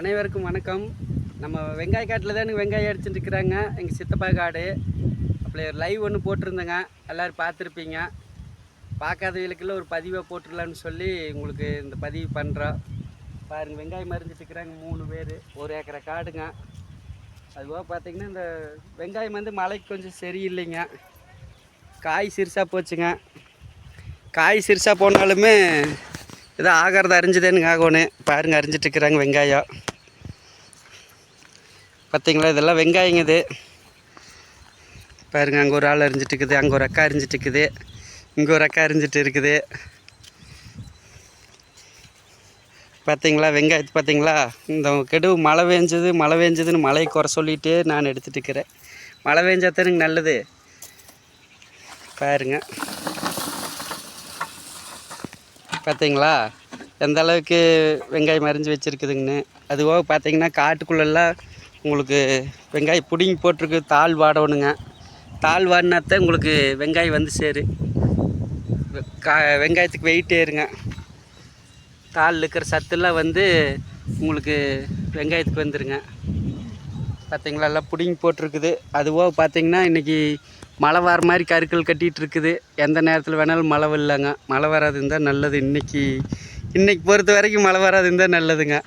அனைவருக்கும் வணக்கம். நம்ம வெங்காய காட்டில் தான் எனக்கு வெங்காயம் அடிச்சுட்டு இருக்கிறாங்க. எங்கள் சித்தப்பா காடு. அப்படி ஒரு லைவ் ஒன்று போட்டிருந்தேங்க. எல்லோரும் பார்த்துருப்பீங்க. பார்க்காதவங்களுக்குள்ள ஒரு பதிவை போட்டுடலான்னு சொல்லி உங்களுக்கு இந்த பதிவு பண்ணுறோம் பாருங்க வெங்காயம் மறிஞ்சிட்டு இருக்கிறாங்க மூணு பேர். ஒரு ஏக்கரை காடுங்க. அதுபோக பார்த்தீங்கன்னா இந்த வெங்காயம் வந்து மழைக்கு கொஞ்சம் சரியில்லைங்க. காய் சிறுசாக போச்சுங்க. காய் சிறுசாக போனாலுமே ஏதோ ஆகிறது அரிஞ்சுதேனுங்க ஆகணும். பாருங்க அரிஞ்சிட்டு இருக்கிறாங்க வெங்காயம். பார்த்தீங்களா இதெல்லாம் வெங்காயங்க இது. பாருங்க அங்கே ஒரு ஆள் அறிஞ்சிட்டு இருக்குது அங்கே ஒரு அக்கா அறிஞ்சிட்டு இருக்குது இங்கே ஒரு அக்கா அரிஞ்சிட்டு இருக்குது பார்த்தீங்களா வெங்காயத்து பார்த்தீங்களா இந்த கெடு மழை பெஞ்சது மழை பெஞ்சதுன்னு மழையை குறை சொல்லிட்டு நான் எடுத்துகிட்டு இருக்கிறேன். மழை பெஞ்சா தானுங்க நல்லது. பாருங்க. பார்த்தீங்களா எந்த அளவுக்கு வெங்காயம் மறைஞ்சு வச்சுருக்குதுங்கன்னு. அதுபோக பார்த்தீங்கன்னா காட்டுக்குள்ளெல்லாம் உங்களுக்கு வெங்காயம் பிடுங்கி போட்டிருக்கு தாள் வாடணுங்க. தாள் வாடினாத்தான் உங்களுக்கு வெங்காயம் வந்து சேரு. வெ- கா வெங்காயத்துக்கு வெயிட் ஏறுங்க. தாள் இருக்கிற சத்துலாம் வந்து உங்களுக்கு வெங்காயத்துக்கு வந்துருங்க. பார்த்தீங்களா எல்லாம் பிடுங்கி போட்டிருக்குது. அதுவோ பார்த்தீங்கன்னா இன்றைக்கி மழை வர மாதிரி கருக்கள் கட்டிகிட்டு இருக்குது எந்த நேரத்தில் வேணாலும் மழை இல்லைங்க மழை வராது இருந்தால் நல்லது. இன்றைக்கி இன்றைக்கி பொறுத்த வரைக்கும் மழை வராது இருந்தால் நல்லதுங்க.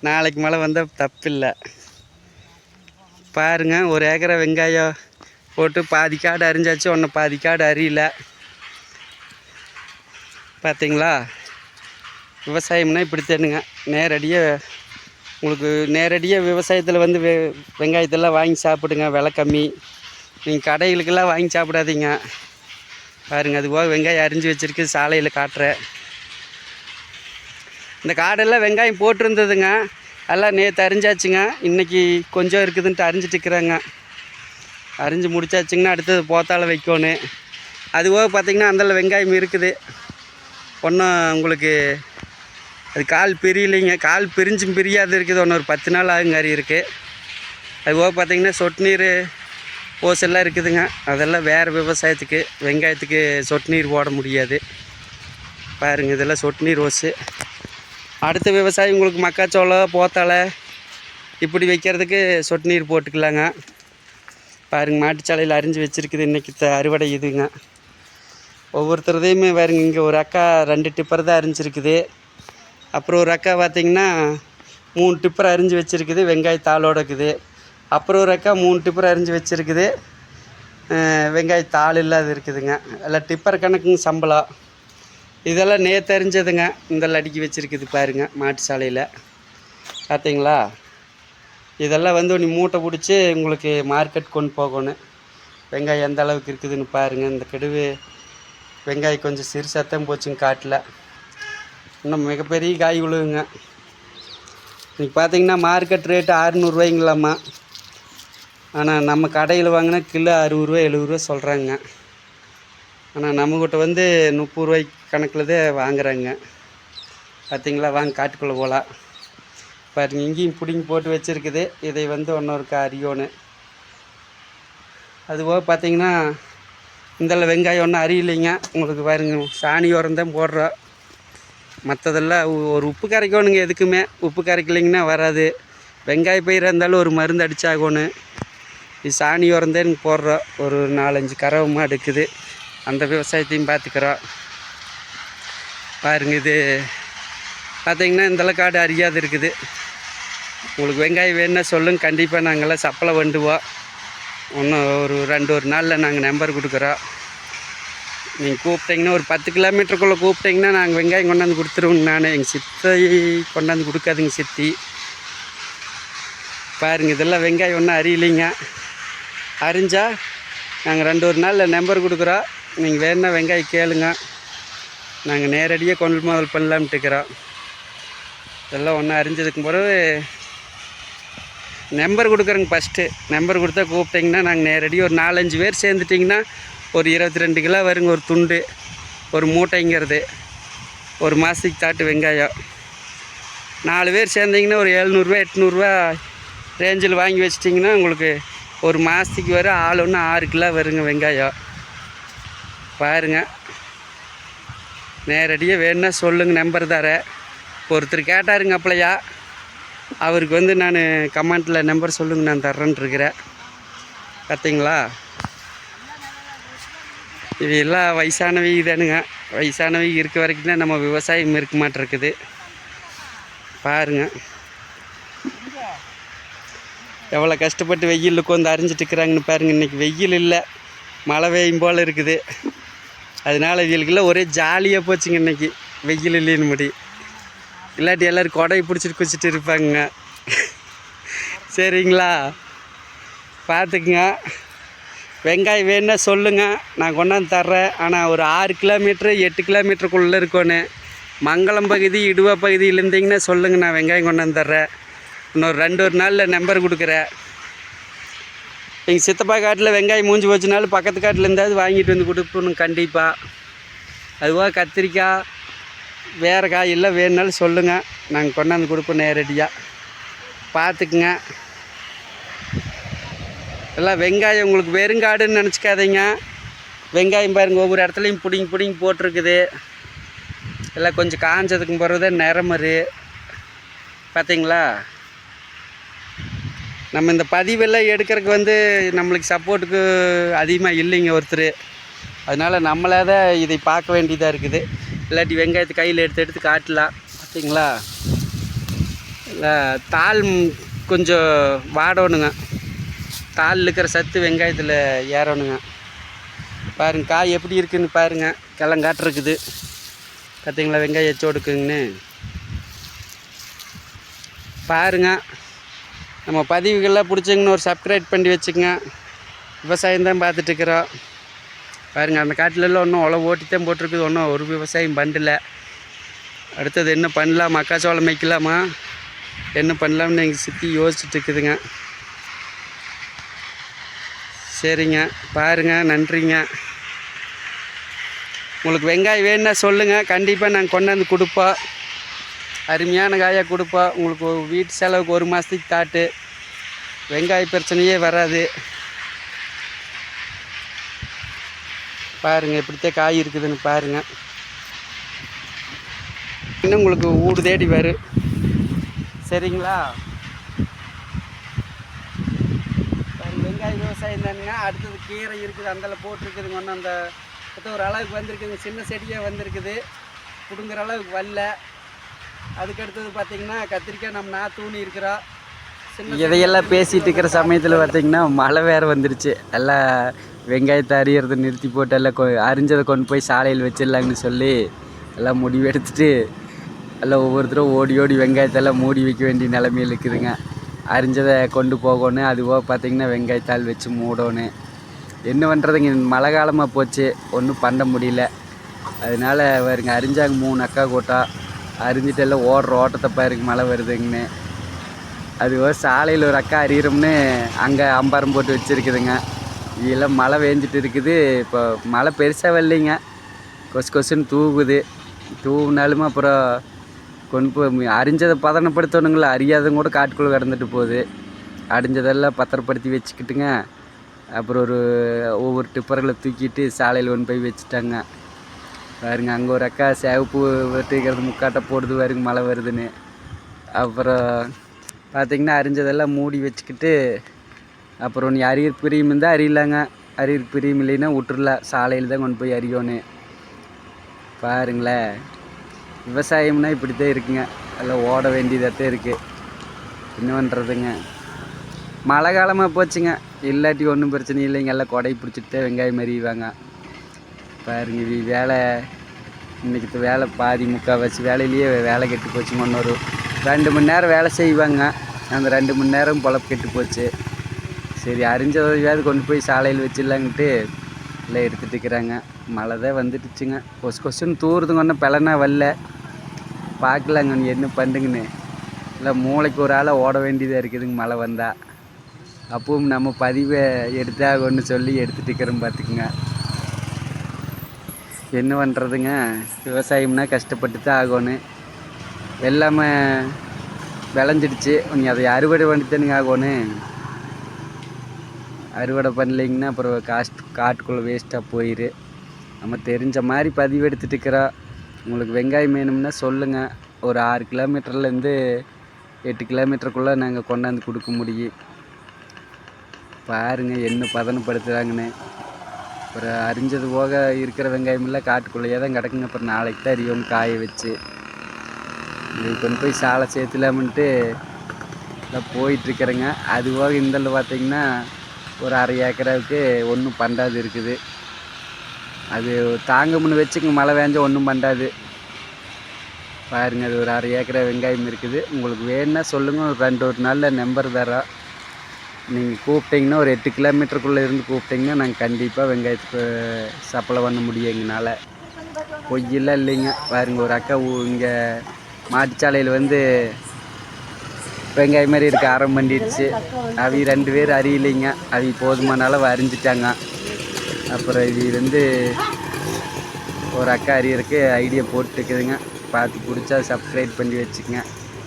நாளைக்கு மழை வந்தால் தப்பில்லை. பாருங்க ஒரு ஏக்கரை வெங்காயம் போட்டு பாதி காடு அரிஞ்சாச்சு ஒன்று பாதி காடு அறியல பார்த்தீங்களா விவசாயம்னா இப்படி தேனுங்க. நேரடியாக உங்களுக்கு நேரடியாக விவசாயத்தில் வந்து வெ வெங்காயத்தெல்லாம் வாங்கி சாப்பிடுங்க விலை கம்மி. நீங்கள் கடைகளுக்கெல்லாம் வாங்கி சாப்பிடாதீங்க. பாருங்க அது போக வெங்காயம் அரிஞ்சு வச்சுருக்கு சாலையில் காட்டுறேன். இந்த காடெல்லாம் வெங்காயம் போட்டிருந்ததுங்க. எல்லாம் நேற்று அரிஞ்சாச்சுங்க இன்றைக்கி கொஞ்சம் இருக்குதுன்ட்டு அரிஞ்சிட்டு இருக்கிறாங்க. அரிஞ்சு முடிச்சாச்சுங்கன்னா அடுத்தது போத்தால வைக்கணும் அது போக பார்த்திங்கன்னா அந்தல வெங்காயம் இருக்குது. ஒன்றும் உங்களுக்கு அது கால் பிரியலைங்க. கால் பிரிஞ்சும் பிரியாது இருக்குது. ஒன்று ஒரு பத்து நாள் ஆகுங்க அரி இருக்குது அது போக பார்த்திங்கன்னா சொட்டு நீர் ஓசெல்லாம் இருக்குதுங்க. அதெல்லாம் வேறு விவசாயத்துக்கு வெங்காயத்துக்கு சொட்டு நீர் போட முடியாது. பாருங்கள் இதெல்லாம் சொட்டு நீர் ஓசு. அடுத்த விவசாயம் உங்களுக்கு மக்காச்சோளம் போத்தலை இப்படி வைக்கிறதுக்கு சொட்டு நீர் போட்டுக்கலாங்க. பாருங்க மாட்டுச்சாலையில் அரிஞ்சு வச்சுருக்குது. இன்றைக்கி த அறுவடை இதுங்க. ஒவ்வொருத்தரதையுமே பாருங்க இங்கே ஒரு அக்கா ரெண்டு டிப்பர் தான் அரிஞ்சிருக்குது. அப்புறம் ஒரு அக்கா பார்த்திங்கன்னா மூணு டிப்பர் அரிஞ்சு வச்சுருக்குது வெங்காய தாளோட இருக்குது. அப்புறம் ஒரு அக்கா மூணு டிப்பர் அரிஞ்சு வச்சுருக்குது. வெங்காயத்தாள் இல்லாத இருக்குதுங்க. எல்லாம் டிப்பர் கணக்குங்க சம்பளம். இதெல்லாம் நேற்று அறிஞ்சதுங்க இதெல்லாம் அடுக்கி வச்சுருக்குது பாருங்க மாட்டு சாலையில். பார்த்தீங்களா இதெல்லாம் வந்து நீ மூட்டை பிடிச்சி உங்களுக்கு மார்க்கெட் கொண்டு போகணும். வெங்காயம் எந்த அளவுக்கு இருக்குதுன்னு பாருங்கள் இந்த கெடுவு வெங்காயம் கொஞ்சம் சிறு சத்தம் போச்சுங்க காட்டில். இன்னும் மிகப்பெரிய காய் விழுவுங்க இன்றைக்கி பார்த்தீங்கன்னா மார்க்கெட் ரேட்டு அறுநூறுவாய்ங்களாம்மா. ஆனால் நம்ம கடையில் வாங்கினா கிலோ அறுபது ரூபா எழுபது ரூபா சொல்கிறாங்க ஆனால் நம்மக்கிட்ட வந்து முப்பது ரூபாய் கணக்கில் தான் வாங்குறாங்க. பார்த்தீங்களா வாங்க காட்டுக்குள்ளே போகலாம் பாருங்க இங்கேயும் பிடிங்கி போட்டு வச்சுருக்குது. இதை வந்து ஒன்றொருக்கா அரியோன்னு. அதுபோக பார்த்தீங்கன்னா இந்தளவு வெங்காயம் ஒன்றும் அறியலைங்க உங்களுக்கு பாருங்க சாணி உரம் தான் போடுறோம். மற்றதெல்லாம் ஒரு உப்பு கரைக்கணுங்க எதுக்குமே. உப்பு கரைக்கலைங்கன்னா வராது. வெங்காய பயிராக இருந்தாலும் ஒரு மருந்து அடித்தாகணும் இது சாணி உரம் தான் போடுறோம். ஒரு நாலஞ்சு கறவை மாடு இருக்குது. அந்த விவசாயத்தையும் பார்த்துக்குறோம் பாருங்கள் இது. பார்த்திங்கன்னா இந்தளவு காடு அறியாது இருக்குது. உங்களுக்கு வெங்காயம் வேணும்னா சொல்லுங்க. கண்டிப்பாக நாங்கள்லாம் சப்பலை வண்டுவோம் இன்னும் ஒரு ரெண்டு ஒரு நாளில் நாங்கள் நம்பர் கொடுக்குறோம் நீங்கள் கூப்பிட்டீங்கன்னா ஒரு பத்து கிலோமீட்டருக்குள்ளே கூப்பிட்டீங்கன்னா நாங்கள் வெங்காயம் கொண்டாந்து கொடுத்துருவோங்க நான். எங்கள் சித்தை கொண்டாந்து கொடுக்காதுங்க சித்தி. பாருங்க இதெல்லாம் வெங்காயம் ஒன்றும் அறியலைங்க அறிஞ்சால் நாங்கள் ரெண்டு ஒரு நாளில் நம்பர் கொடுக்குறோம் நீங்கள் வேணுன்னா வெங்காயம் கேளுங்க. நாங்கள் நேரடியாக கொள்முதல் பண்ணலாம்ட்டு இருக்கிறோம். இதெல்லாம் ஒன்றும் அறிஞ்சதுக்கும் பிறகு நம்பர் கொடுக்குறேங்க ஃபஸ்ட்டு நம்பர் கொடுத்தா கூப்பிட்டிங்கன்னா நாங்கள் நேரடியாக ஒரு நாலஞ்சு பேர் சேர்ந்துட்டிங்கன்னா ஒரு இருபத்தி ரெண்டு கிலோ வருங்க ஒரு துண்டு ஒரு மூட்டைங்கிறது ஒரு மாதத்துக்கு தாட்டு வெங்காயம். நாலு பேர் சேர்ந்தீங்கன்னா ஒரு எழுநூறுவா எட்நூறுரூவா ரேஞ்சில் வாங்கி வச்சிட்டிங்கன்னா உங்களுக்கு ஒரு மாதத்துக்கு வர ஆள் ஒன்று ஆறு கிலோ வருங்க வெங்காயம். பாருங்க. நேரடியாக வேணும்னா சொல்லுங்கள் நம்பர் தர. ஒருத்தர் கேட்டாருங்க அப்பளையா அவருக்கு வந்து நான் கமெண்ட்டில் நம்பர் சொல்லுங்கள் நான் தர்றேன்ட்ருக்கிறேன். பார்த்தீங்களா இது எல்லாம் வயசானவை தானுங்க வயசானவை இருக்க வரைக்கும் தான் நம்ம விவசாயம் இருக்க மாட்டிருக்குது. பாருங்க. எவ்வளோ கஷ்டப்பட்டு வெயிலில் உட்காந்து அரிஞ்சிட்டு இருக்கிறாங்கன்னு பாருங்க இன்றைக்கி வெயில் இல்லை. மழை பெய்யும் போல் இருக்குது. அதனால இவங்களுக்குலாம் ஒரே ஜாலியாக போச்சுங்க இன்னைக்கு. வெயில் இல்லைன்னு முடி. இல்லாட்டி எல்லோரும் கொடை பிடிச்சிட்டு குச்சிட்டு இருப்பாங்க. சரிங்களா? பார்த்துக்குங்க வெங்காயம் வேணுன்னா சொல்லுங்கள் நான் கொண்டாந்து தர்றேன். ஆனால் ஒரு ஆறு கிலோமீட்ரு எட்டு கிலோமீட்டருக்குள்ளே இருக்கோன்னு மங்களம் பகுதி இடுவா பகுதியில் இருந்தீங்கன்னா சொல்லுங்கள் நான் வெங்காயம் கொண்டாந்து தர்றேன். இன்னொரு ரெண்டு ஒரு நாளில் நம்பர் கொடுக்குறேன். எங்கள் சித்தப்பா காட்டில் வெங்காயம் மூஞ்சி போச்சுனாலும் பக்கத்து காட்டில் இருந்தாவது வாங்கிட்டு வந்து கொடுக்கணும் கண்டிப்பாக அதுவாக கத்திரிக்காய் வேறு காய் எல்லாம் வேணுனாலும் சொல்லுங்கள் நாங்கள் கொண்டாந்து கொடுப்போம் நேரடியாக பார்த்துக்குங்க எல்லாம் வெங்காயம் உங்களுக்கு வெறுங்காடுன்னு நினச்சிக்காதீங்க. வெங்காயம் பாருங்கள் ஒவ்வொரு இடத்துலையும் பிடிங்கி பிடிங்கி போட்டிருக்குது. எல்லாம் கொஞ்சம் காஞ்சதுக்கும் பிறகு தான் நிறமரு பார்த்தீங்களா நம்ம இந்த பதிவெல்லாம் எடுக்கிறதுக்கு வந்து நம்மளுக்கு சப்போர்ட்டுக்கு அதிகமாக இல்லைங்க ஒருத்தர். அதனால் நம்மளே தான் இதை பார்க்க வேண்டியதாக இருக்குது. இல்லாட்டி வெங்காயத்தை கையில் எடுத்து எடுத்து காட்டலாம். பார்த்தீங்களா இல்லை தாள் கொஞ்சம் வாடணுங்க. தால் இருக்கிற சத்து வெங்காயத்தில் ஏறணுங்க. பாருங்கள் காய் எப்படி இருக்குன்னு பாருங்க. கிளங்காட்டுருக்குது பார்த்தீங்களா வெங்காயம் எச்சோடுக்குங்கன்னு பாருங்க நம்ம பதிவுகள்லாம் பிடிச்சிங்கன்னு ஒரு சப்ஸ்கிரைப் பண்ணி வச்சுக்கோங்க. விவசாயம் தான் பார்த்துட்ருக்குறோம் பாருங்க அந்த காட்டிலெல்லாம் ஒன்றும் உழவு ஓட்டி தான் போட்டிருக்குது. ஒன்றும் ஒரு விவசாயம் பண்ணல. அடுத்தது என்ன பண்ணலாம்? மக்காச்சோளம் வைக்கலாமா என்ன பண்ணலாம்னு எங்கள் சித்தி யோசிச்சுட்டு இருக்குதுங்க. சரிங்க. பாருங்க நன்றிங்க. உங்களுக்கு வெங்காயம் வேணுன்னா சொல்லுங்கள் கண்டிப்பாக நாங்கள் கொண்டாந்து கொடுப்போம். அருமையான காயாக கொடுப்போம் உங்களுக்கு வீட்டு செலவுக்கு ஒரு மாதத்துக்கு தாட்டு. வெங்காய பிரச்சனையே வராது. பாருங்கள் இப்படித்தே காய் இருக்குதுன்னு பாருங்கள் இன்னும் உங்களுக்கு ஊடு தேடி வரும். சரிங்களா? வெங்காய விவசாயம் தானுங்க. அடுத்தது கீரை இருக்குது அந்தல போட்டிருக்குதுங்க. ஒன்று அந்த ஒரு அளவுக்கு வந்திருக்குதுங்க. சின்ன செடியாக வந்திருக்குது. பிடுங்குற அளவுக்கு வரல. அதுக்கு அடுத்தது பார்த்தீங்கன்னா கத்திரிக்காய் நம்ம நான் தூணி இருக்கிறோம் இதையெல்லாம் பேசிகிட்டு இருக்கிற சமயத்தில் பார்த்தீங்கன்னா மழை வேறு வந்துருச்சு. எல்லாம் வெங்காயத்தை அரியறதை நிறுத்தி போட்டு எல்லாம் கொ அரிஞ்சதை கொண்டு போய் சாலையில் வச்சிடலாங்கன்னு சொல்லி எல்லாம் முடிவு எடுத்துட்டு எல்லாம் ஒவ்வொருத்தரும் ஓடி ஓடி வெங்காயத்தெல்லாம் மூடி வைக்க வேண்டிய நிலமையில் இருக்குதுங்க. அரிஞ்சதை கொண்டு போகணும் அதுபோக பார்த்தீங்கன்னா வெங்காயத்தாள் வச்சு மூடணும். என்ன பண்ணுறதுங்க மழை காலமாக போச்சு. ஒன்றும் பண்ண முடியல. அதனால வருங்க அரிஞ்சாங்க மூணு அக்கா கூட்டம். அறிஞ்சிட்டு எல்லாம் ஓடுற ஓட்டத்தை பாருக்கு மழை வருதுங்கன்னு. அதுவோ சாலையில் ஒரு அக்கா அறியிறோம்னு அங்கே அம்பாரம் போட்டு வச்சுருக்குதுங்க. இதெல்லாம் மழை வேஞ்சிட்டு இருக்குது. இப்போ மழை பெருசாக வரலைங்க. கொசு கொசுன்னு தூவுது. தூவுனாலும் அப்புறம் கொண்டு போய் அரிஞ்சதை பதனப்படுத்தணுங்களா அறியாதவங்க கூட காட்டுக்குள்ளே கிடந்துட்டு போகுது. அடிஞ்சதெல்லாம் பத்திரப்படுத்தி வச்சுக்கிட்டுங்க. அப்புறம் ஒரு ஒவ்வொரு டிப்பர்களை தூக்கிட்டு சாலையில் கொண்டு போய் வச்சுட்டாங்க. பாருங்க அங்கே ஒரு அக்கா சேவப்பு வெட்டிக்கிறது முக்காட்டை போடுது பாருங்க மழை வருதுன்னு. அப்புறம் பார்த்திங்கன்னா அரிஞ்சதெல்லாம் மூடி வச்சுக்கிட்டு அப்புறம் நீ அரியர் பிரியம் இருந்தால் அறியலாங்க அரியர் பிரியம் இல்லைன்னா விட்டுருல சாலையில் தான் கொண்டு போய் அறியணும் பாருங்களேன் விவசாயம்னா இப்படி தான் இருக்குங்க. எல்லாம் ஓட வேண்டியதாக தான் இருக்குது என்ன பண்ணுறதுங்க மழை காலமாக போச்சுங்க. இல்லாட்டி ஒன்றும் பிரச்சனை இல்லைங்க. எல்லாம் கொடை பிடிச்சிட்டு வெங்காயம் அறிவாங்க பாருங்க இது வேலை. இன்றைக்கி வேலை பாதி முக்கால்வாசி வேலையிலேயே வேலை கெட்டு போச்சுங்க முன்னொரு. ரெண்டு மணி நேரம் வேலை செய்வாங்க. அந்த ரெண்டு மணி நேரம் பொழப்பு கெட்டு போச்சு. சரி அரிஞ்சதையாவது கொண்டு போய் சாலையில் வச்சிடலாங்கட்டு எல்லாம் எடுத்துட்டு இருக்கிறாங்க. மழை தான் வந்துட்டுச்சுங்க கொசு கொசுன்னு தூறுதுங்க ஒன்றும் பிளனா வரல. பார்க்கலாங்க நீ என்ன பண்ணுங்கன்னு. இல்லை மூளைக்கு ஒரு ஆளை ஓட வேண்டியதாக இருக்குதுங்க மழை வந்தால் அப்பவும் நம்ம பதிவை எடுத்தாகணும்னு சொல்லி எடுத்துகிட்டு இருக்கிறோம் பார்த்துக்குங்க. என்ன பண்ணுறதுங்க விவசாயம்னா கஷ்டப்பட்டு தான் ஆகணும். எல்லாமே விளைஞ்சிடுச்சு. நீ அதை அறுவடை பண்ணித்தானுங்க ஆகணும். அறுவடை பண்ணலைங்கன்னா அப்புறம் காஸ்ட் காட்டுக்குள்ளே வேஸ்ட்டாக போயிரு. நம்ம தெரிஞ்ச மாதிரி பதிவு எடுத்துட்டுக்கிறோம். உங்களுக்கு வெங்காயம் வேணும்னா சொல்லுங்கள் ஒரு ஆறு கிலோமீட்டர்லேருந்து எட்டு கிலோமீட்டருக்குள்ளே நாங்கள் கொண்டாந்து கொடுக்க முடியும். பாருங்க என்ன பதனப்படுத்துகிறாங்கன்னு அப்புறம் அரிஞ்சது போக இருக்கிற வெங்காயமெல்லாம் காட்டுக்குள்ளேயே தான் கிடக்குங்க. அப்புறம் நாளைக்கு தான் அறியும் காய வச்சு. இது கொண்டு போய் சாலை சேர்த்துலாமன்ட்டு தான் போயிட்டுருக்குறேங்க. அது போக இந்தல பார்த்திங்கன்னா ஒரு அரை ஏக்கராவுக்கு ஒன்றும் பண்டாது இருக்குது. அது தாங்கம்னு வச்சுங்க மழை வேஞ்ச ஒன்றும் பண்ணாது பாருங்கள் அது ஒரு அரை ஏக்கரா வெங்காயம் இருக்குது. உங்களுக்கு வேணும்னா சொல்லுங்கள் ரெண்டு ஒரு நாளில் நம்பர் தரோம் நீங்கள் கூப்பிட்டீங்கன்னா ஒரு எட்டு கிலோமீட்டருக்குள்ளே இருந்து கூப்பிட்டீங்கன்னா நாங்கள் கண்டிப்பாக வெங்காயத்துக்கு சப்ளை பண்ண முடியும் எங்களால். பொய்யெல்லாம் இல்லைங்க. பாருங்க ஒரு அக்கா இங்கே மாட்டுச்சாலையில் வந்து வெங்காயம் மாதிரி இருக்க ஆரம்பம் பண்ணிடுச்சு அவி ரெண்டு பேர் அறியலைங்க அவி போதுமான அளவு அப்புறம் இது வந்து ஒரு அக்கா அறியறக்கு ஐடியா போட்டுருக்குதுங்க. பார்த்து பிடிச்சா சப்ஸ்கிரைப் பண்ணி வச்சுக்கங்க.